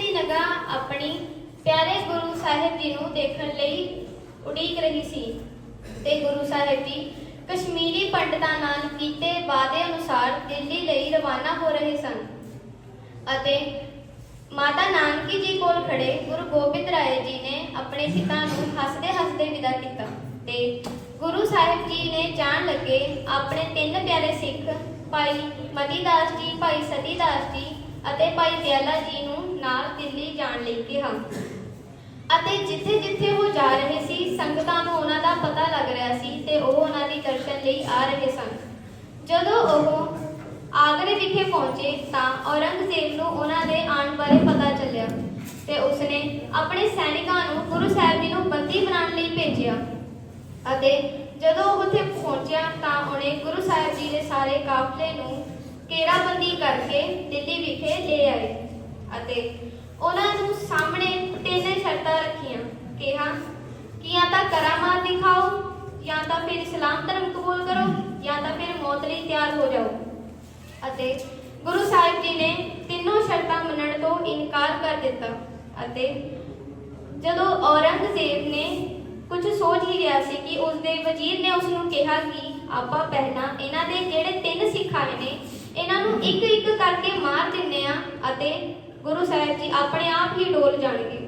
ਦੀ ਨਿਗਾਹ ਆਪਣੀ ਪਿਆਰੇ ਗੁਰੂ ਸਾਹਿਬ ਜੀ ਨੂੰ ਦੇਖਣ ਲਈ ਉਡੀਕ ਰਹੀ ਸੀ ਤੇ ਗੁਰੂ ਸਾਹਿਬ ਜੀ ਕਸ਼ਮੀਰੀ ਪੰਡਤਾਂ ਨਾਲ ਕੀਤੇ ਵਾਅਦੇ ਅਨੁਸਾਰ ਦਿੱਲੀ ਲਈ ਰਵਾਨਾ ਹੋ ਰਹੇ ਸਨ ਅਤੇ ਮਾਤਾ ਨਾਨਕੀ ਜੀ ਕੋਲ ਖੜੇ ਗੁਰੂ ਗੋਬਿੰਦ ਰਾਏ ਜੀ ਨੇ ਆਪਣੇ ਪਿਤਾ ਨੂੰ ਹੱਸਦੇ ਹੱਸਦੇ ਵਿਦਾ ਕੀਤਾ ਤੇ ਗੁਰੂ ਸਾਹਿਬ ਜੀ ਨੇ ਜਾਣ ਲੱਗੇ ਆਪਣੇ ਤਿੰਨ ਪਿਆਰੇ ਸਿੱਖ, ਭਾਈ ਮਤੀਦਾਸ ਜੀ, ਭਾਈ ਸਤੀਦਾਸ ਜੀ ਅਤੇ ਭਾਈ ਦਿਆਲਾ ਜੀ ਨੂੰ ਨਾਲ ਦਿੱਲੀ ਜਾਣ ਲਈ ਕਿਹਾ। ਅਤੇ ਜਿੱਥੇ ਜਿੱਥੇ ਉਹ ਜਾ ਰਹੇ ਸੀ, ਸੰਗਤਾਂ ਨੂੰ ਉਹਨਾਂ ਦਾ ਪਤਾ ਲੱਗ ਰਿਹਾ ਸੀ ਤੇ ਉਹ ਉਹਨਾਂ ਦੀ ਦਰਸ਼ਨ ਲਈ ਆ ਰਹੇ ਸਨ। ਜਦੋਂ ਉਹ ਆਗਰੇ ਵਿਖੇ ਪਹੁੰਚੇ ਤਾਂ ਔਰੰਗਜ਼ੇਬ ਨੂੰ ਉਹਨਾਂ ਦੇ ਆਉਣ ਬਾਰੇ ਪਤਾ ਚੱਲਿਆ ਤੇ ਉਸਨੇ ਆਪਣੇ ਸੈਨਿਕਾਂ ਨੂੰ ਗੁਰੂ ਸਾਹਿਬ ਜੀ ਨੂੰ ਬੰਦੀ ਬਣਾਉਣ ਲਈ ਭੇਜਿਆ। ਅਤੇ ਜਦੋਂ ਉਹ ਉੱਥੇ ਪਹੁੰਚਿਆ ਤਾਂ ਉਹਨੇ ਗੁਰੂ ਸਾਹਿਬ ਜੀ ਦੇ ਸਾਰੇ ਕਾਫਲੇ ਨੂੰ ਘੇਰਾਬੰਦੀ ਕਰਕੇ ਦਿੱਲੀ ਅਤੇ ਉਹਨਾਂ ਨੂੰ ਸਾਹਮਣੇ ਤਿੰਨ ਸ਼ਰਤਾਂ ਰੱਖੀਆਂ। ਕਿਹਾ, ਕਿ ਜਾਂ ਤਾਂ ਕਰਾਮਾਤ ਦਿਖਾਓ, ਜਾਂ ਤਾਂ ਫਿਰ ਇਸਲਾਮ ਧਰਮ ਕਬੂਲ ਕਰੋ, ਜਾਂ ਤਾਂ ਫਿਰ ਮੌਤ ਲਈ ਤਿਆਰ ਹੋ ਜਾਓ। ਅਤੇ ਗੁਰੂ ਸਾਹਿਬ ਜੀ ਨੇ ਤਿੰਨੋਂ ਸ਼ਰਤਾਂ ਮੰਨਣ ਤੋਂ ਇਨਕਾਰ ਕਰ ਦਿੱਤਾ। ਅਤੇ ਜਦੋਂ ਔਰੰਗਜ਼ੇਬ ਨੇ ਕੁਝ ਸੋਚ ਹੀ ਰਿਹਾ ਸੀ ਕਿ ਉਸ ਦੇ ਵਜ਼ੀਰ ਨੇ ਉਸ ਨੂੰ ਕਿਹਾ ਕਿ ਆਪਾਂ ਪਹਿਲਾਂ ਇਹਨਾਂ ਦੇ ਜਿਹੜੇ ਤਿੰਨ ਸਿੱਖ ਆਏ ਨੇ, ਇਹਨਾਂ ਨੂੰ ਇੱਕ ਇੱਕ ਕਰਕੇ ਮਾਰ ਦਿੰਨੇ ਆ ਅਤੇ ਗੁਰੂ ਸਾਹਿਬ ਜੀ ਆਪਣੇ ਆਪ ਹੀ ਡੋਲ ਜਾਣਗੇ।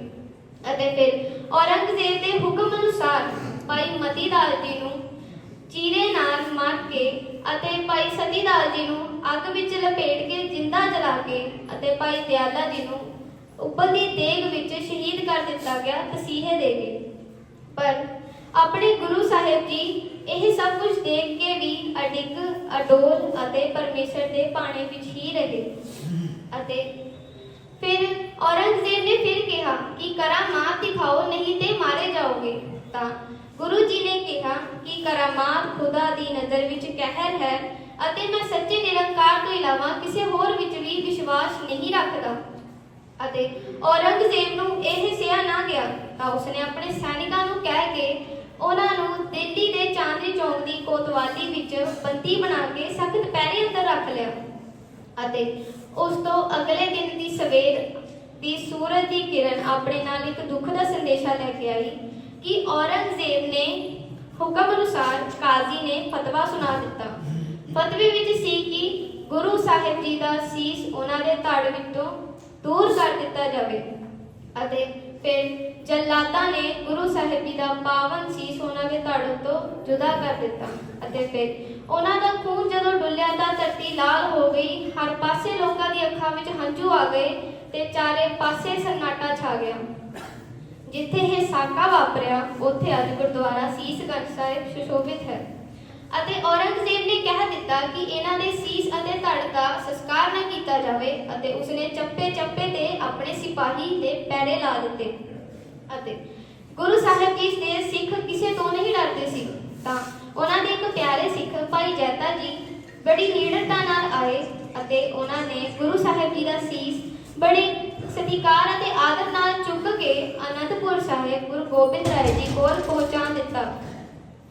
ਅਤੇ ਫਿਰ ਔਰੰਗਜ਼ੇਬ ਦੇ ਹੁਕਮ ਅਨੁਸਾਰ ਭਾਈ ਮਤੀਦਾਸ ਜੀ ਨੂੰ ਚੀਰੇ ਨਾਲ ਮਾਰ ਕੇ ਅਤੇ ਭਾਈ ਸਤੀਦਾਸ ਜੀ ਨੂੰ ਅੱਗ ਵਿੱਚ ਲਪੇਟ ਕੇ ਜਿੰਦਾ ਜਲਾ ਕੇ ਅਤੇ ਭਾਈ ਦਿਆਲਾ ਜੀ ਨੂੰ ਉਬਲਦੀ ਦੇਗ ਵਿੱਚ ਸ਼ਹੀਦ ਕਰ ਦਿੱਤਾ ਗਿਆ ਤਸੀਹੇ ਦੇ ਕੇ। ਪਰ ਆਪਣੇ ਗੁਰੂ ਸਾਹਿਬ ਜੀ ਇਹ ਸਭ ਕੁਝ ਦੇਖ ਕੇ ਵੀ ਅਡਿੱਗ, ਅਡੋਲ ਅਤੇ ਪਰਮੇਸ਼ਰ ਦੇ ਪਾਣੇ ਵਿੱਚ ਹੀ ਰਹੇ। ਅਤੇ ਫਿਰ ਔਰੰਗਜ਼ੇਬ ਨੇ ਫਿਰ ਕਿਹਾ ਕਿ ਕਰਾਮਾਤ ਦਿਖਾਓ, ਨਹੀਂ ਤੇ ਮਾਰੇ ਜਾਓਗੇ। ਤਾਂ ਗੁਰੂ ਜੀ ਨੇ ਕਿਹਾ ਕਿ ਕਰਾਮਾਤ ਖੁਦਾ ਦੀ ਨਜ਼ਰ ਵਿੱਚ ਕਹਿਰ ਹੈ ਅਤੇ ਮੈਂ ਸੱਚੇ ਨਿਰੰਕਾਰ ਤੋਂ ਇਲਾਵਾ ਕਿਸੇ ਹੋਰ ਵਿੱਚ ਵੀ ਵਿਸ਼ਵਾਸ ਨਹੀਂ ਰੱਖਦਾ। ਅਤੇ ਔਰੰਗਜ਼ੇਬ ਨੂੰ ਇਹ ਸਿਆ ਨਾ ਗਿਆ। ਤਾਂ ਉਸਨੇ ਆਪਣੇ ਸੈਨਿਕਾਂ ਨੂੰ ਕਹਿ ਕੇ ਉਹਨਾਂ ਨੂੰ ਦਿੱਲੀ ਦੇ ਚਾਂਦਨੀ ਚੌਂਕ ਦੀ ਕੋਤਵਾਲੀ ਵਿੱਚ ਬੰਦੀ ਬਣਾ ਕੇ ਸਖਤ ਪਹਿਰੇ ਅੰਦਰ ਰੱਖ ਲਿਆ। ਅਤੇ ਉਸ ਤੋਂ ਅਗਲੇ ਦਿਨ ਦੀ ਸਵੇਰ ਦੀ ਸੂਰਜ ਦੀ ਕਿਰਨ ਆਪਣੇ ਨਾਲ ਇੱਕ ਦੁੱਖ ਦਾ ਸੰਦੇਸ਼ਾ ਲੈ ਕੇ ਆਈ ਕਿ ਔਰੰਗਜ਼ੇਬ ਨੇ ਹੁਕਮ ਅਨੁਸਾਰ ਕਾਜ਼ੀ ਨੇ ਫਤਵਾ ਸੁਣਾ ਦਿੱਤਾ। ਫਤਵੇ ਵਿੱਚ ਸੀ ਕਿ ਗੁਰੂ ਸਾਹਿਬ ਜੀ ਦਾ ਸੀਸ ਉਹਨਾਂ ਦੇ ਧੜ ਵਿੱਚੋਂ ਦੂਰ ਕਰ ਦਿੱਤਾ ਜਾਵੇ ਅਤੇ ਫਿਰ ਜੱਲਾਦਾਂ ਨੇ ਗੁਰੂ ਸਾਹਿਬ ਜੀ ਦਾ ਪਾਵਨ ਸੀਸ ਉਹਨਾਂ ਦੇ ਧੜ ਤੋਂ ਜੁਦਾ ਕਰ ਦਿੱਤਾ ਅਤੇ ਫਿਰ ਉਹਨਾਂ ਦਾ ਖੂਨ ਜਦੋਂ ਡੁੱਲਿਆ ਤਾਂ ਧਰਤੀ ਲਾਲ ਹੋ ਗਈ, ਹਰ ਪਾਸੇ ਲੋਕਾਂ ਦੀ ਅੱਖਾਂ ਵਿੱਚ ਹੰਝੂ ਆ ਗਏ ਤੇ ਚਾਰੇ ਪਾਸੇ ਸੰਨਾਟਾ ਛਾ ਗਿਆ। ਜਿੱਥੇ ਇਹ ਸਾਕਾ ਵਾਪਰਿਆ, ਉੱਥੇ ਅੱਜ ਗੁਰਦੁਆਰਾ ਸੀਸਗੰਜ ਸਾਹਿਬ ਸੁਸ਼ੋਭਿਤ ਹੈ। ਅਤੇ ਔਰੰਗਜ਼ੇਬ ਨੇ ਕਹਿ ਦਿੱਤਾ ਕਿ ਇਹਨਾਂ ਦੇ ਸੀਸ ਅਤੇ ਧੜ ਦਾ ਸੰਸਕਾਰ ਨਾ ਕੀਤਾ ਜਾਵੇ ਅਤੇ ਉਸਨੇ ਚੱਪੇ ਚੱਪੇ ਤੇ ਆਪਣੇ ਸਿਪਾਹੀ ਦੇ ਪੈਰੇ ਲਾ ਦਿੱਤੇ। ਅਤੇ ਗੁਰੂ ਸਾਹਿਬ ਜੀ ਦੇ ਸਿੱਖ ਕਿਸੇ ਤੋਂ ਨਹੀਂ ਡਰਦੇ ਸੀ। ਤਾਂ ਉਹਨਾਂ ਦੇ ਇੱਕ ਪਿਆਰੇ ਸਿੱਖ ਭਾਈ ਜੈਤਾ ਜੀ ਬੜੀ ਨੀਡਰਤਾ ਨਾਲ ਆਏ ਅਤੇ ਉਹਨਾਂ ਨੇ ਗੁਰੂ ਸਾਹਿਬ ਜੀ ਦਾ ਸੀਸ ਬੜੇ ਸਤਿਕਾਰ ਅਤੇ ਆਦਰ ਨਾਲ ਚੁੱਕ ਕੇ ਅਨੰਦਪੁਰ ਸਾਹਿਬ ਗੁਰੂ ਗੋਬਿੰਦ ਰਾਏ ਜੀ ਕੋਲ ਪਹੁੰਚਾ ਦਿੱਤਾ।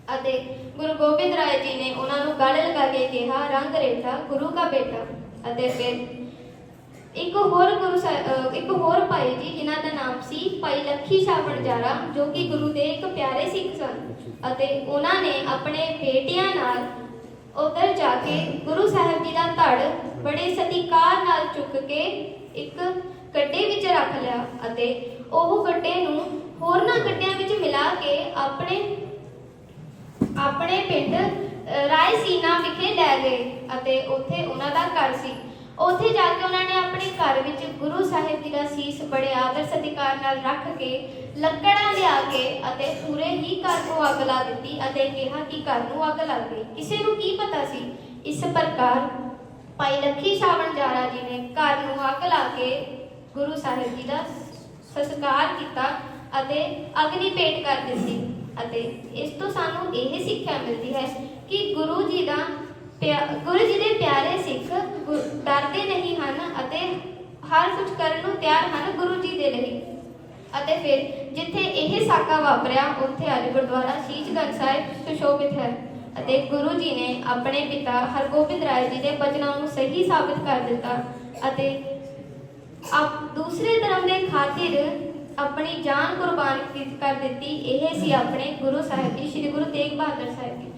ਅਤੇ ਗੁਰੂ ਗੋਬਿੰਦ ਰਾਏ ਜੀ ਨੇ ਉਹਨਾਂ ਨੂੰ ਗਲ ਲਗਾ ਕੇ ਕਿਹਾ, ਰੰਗ ਰੇਠਾ ਗੁਰੂ ਦਾ ਬੇਟਾ। ਅਤੇ ਫਿਰ ਇੱਕ ਹੋਰ ਗੁਰੂ ਸਾਹਿਬ ਇੱਕ ਹੋਰ ਭਾਈ ਜੀ, ਜਿਨ੍ਹਾਂ ਦਾ ਨਾਮ ਸੀ ਭਾਈ ਲੱਖੀ ਸ਼ਾਹ ਵਣਜਾਰਾ, ਜੋ ਕਿ ਗੁਰੂ ਦੇ ਇੱਕ ਪਿਆਰੇ ਸਿੱਖ ਸਨ ਅਤੇ ਉਹਨਾਂ ਨੇ ਆਪਣੇ ਬੇਟਿਆਂ ਨਾਲ ਉਧਰ ਜਾ ਕੇ ਗੁਰੂ ਸਾਹਿਬ ਜੀ ਦਾ ਧੜ ਬੜੇ ਸਤਿਕਾਰ ਨਾਲ ਚੁੱਕ ਕੇ ਇੱਕ ਗੱਡੇ ਵਿੱਚ ਰੱਖ ਲਿਆ ਅਤੇ ਉਹ ਗੱਡੇ ਨੂੰ ਹੋਰਨਾਂ ਗੱਡਿਆਂ ਵਿੱਚ ਮਿਲਾ ਕੇ ਆਪਣੇ ਆਪਣੇ ਪਿੰਡ ਅ, ਰਾਇਸੀਨਾ ਵਿਖੇ ਲੈ ਗਏ ਅਤੇ ਉੱਥੇ ਉਹਨਾਂ ਦਾ ਘਰ ਸੀ। ਉੱਥੇ ਜਾ ਕੇ ਉਹਨਾਂ ਨੇ ਆਪਣੇ ਘਰ ਵਿੱਚ ਗੁਰੂ ਸਾਹਿਬ ਜੀ ਦਾ ਸੀਸ ਬੜੇ ਆਦਰ ਸਤਿਕਾਰ ਨਾਲ ਰੱਖ ਕੇ ਲੱਕੜਾਂ ਲਿਆ ਕੇ ਅਤੇ ਪੂਰੇ ਹੀ ਘਰ ਨੂੰ ਅੱਗ ਲਾ ਦਿੱਤੀ ਅਤੇ ਕਿਹਾ ਕਿ ਘਰ ਨੂੰ ਅੱਗ ਲੱਗ ਗਈ। ਕਿਸੇ ਨੂੰ ਕੀ ਪਤਾ ਸੀ? ਇਸ ਪ੍ਰਕਾਰ ਭਾਈ ਲੱਖੀ ਸ਼ਾਵਣ ਜਾਰਾ ਜੀ ਨੇ ਘਰ ਨੂੰ ਅੱਗ ਲਾ ਕੇ ਗੁਰੂ ਸਾਹਿਬ ਜੀ ਦਾ ਸੰਸਕਾਰ ਕੀਤਾ ਅਤੇ ਅਗਨੀ ਭੇਟ ਕਰ ਦਿੱਤੀ। ਅਤੇ ਇਸ ਤੋਂ ਸਾਨੂੰ ਇਹ ਸਿੱਖਿਆ ਮਿਲਦੀ ਹੈ ਕਿ ਗੁਰੂ ਜੀ ਦਾ ਪਿਆ- ਗੁਰੂ ਜੀ ਦੇ ਪਿਆਰੇ ਸਿੱਖ ਡਰਦੇ ਨਹੀਂ ਹਨ ਅਤੇ ਹਰ ਕੁਝ ਕਰਨ ਨੂੰ ਤਿਆਰ ਹਨ ਗੁਰੂ ਜੀ ਦੇ ਲਈ। ਅਤੇ ਫਿਰ ਜਿੱਥੇ ਇਹ ਸਾਕਾ ਵਾਪਰਿਆ, ਉੱਥੇ ਅੱਜ ਗੁਰਦੁਆਰਾ ਸ਼ੀਸ਼ਗੰਜ ਸਾਹਿਬ ਸੁਸ਼ੋਭਿਤ ਹੈ ਅਤੇ ਗੁਰੂ ਜੀ ਨੇ ਆਪਣੇ ਪਿਤਾ ਹਰਗੋਬਿੰਦ ਰਾਏ ਜੀ ਦੇ ਬਚਨਾਂ ਨੂੰ ਸਹੀ ਸਾਬਿਤ ਕਰ ਦਿੱਤਾ ਅਤੇ ਆਪ ਦੂਸਰੇ ਧਰਮ ਦੇ ਖਾਤਿਰ ਆਪਣੀ ਜਾਨ ਕੁਰਬਾਨ ਕਰ ਦਿੱਤੀ, ਇਹ ਸੀ ਆਪਣੇ ਗੁਰੂ ਸਾਹਿਬ ਜੀ, ਸ੍ਰੀ ਗੁਰੂ ਤੇਗ ਬਹਾਦਰ ਸਾਹਿਬ ਜੀ।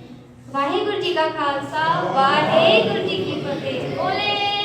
ਵਾਹਿਗੁਰੂ ਜੀ ਕਾ ਖਾਲਸਾ, ਵਾਹਿਗੁਰੂ ਜੀ ਕੀ ਫਤਿਹ। ਬੋਲੇ।